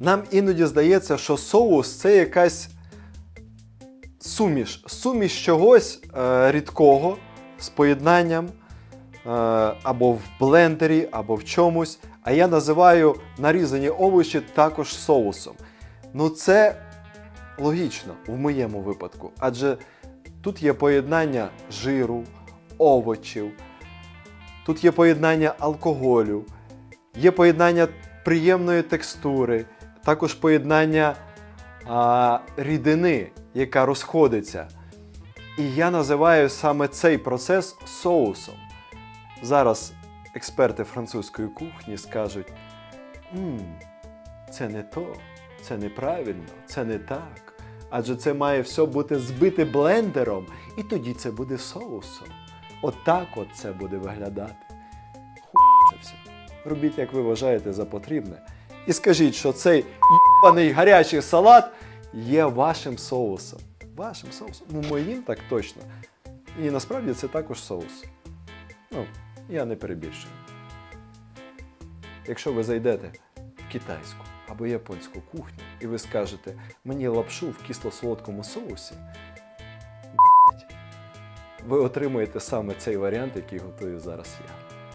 Нам іноді здається, що соус це якась суміш. Суміш чогось е, рідкого з поєднанням е, або в блендері, або в чомусь. А я називаю нарізані овочі також соусом. Ну, це логічно в моєму випадку, адже тут є поєднання жиру, овочів, тут є поєднання алкоголю, є поєднання приємної текстури, також поєднання а, рідини, яка розходиться. І я називаю саме цей процес соусом. Зараз експерти французької кухні скажуть: «М, це не то, це неправильно, це не так. Адже це має все бути збите блендером, і тоді це буде соусом. Отак от це буде виглядати. Ху це все. Робіть, як ви вважаєте за потрібне. І скажіть, що цей їбаний гарячий салат є вашим соусом. Вашим соусом. Ну, моїм так точно. І насправді це також соус. Ну, я не перебільшую. Якщо ви зайдете в китайську або японську кухню, і ви скажете мені лапшу в кисло-солодкому соусі, ви отримаєте саме цей варіант, який готую зараз я.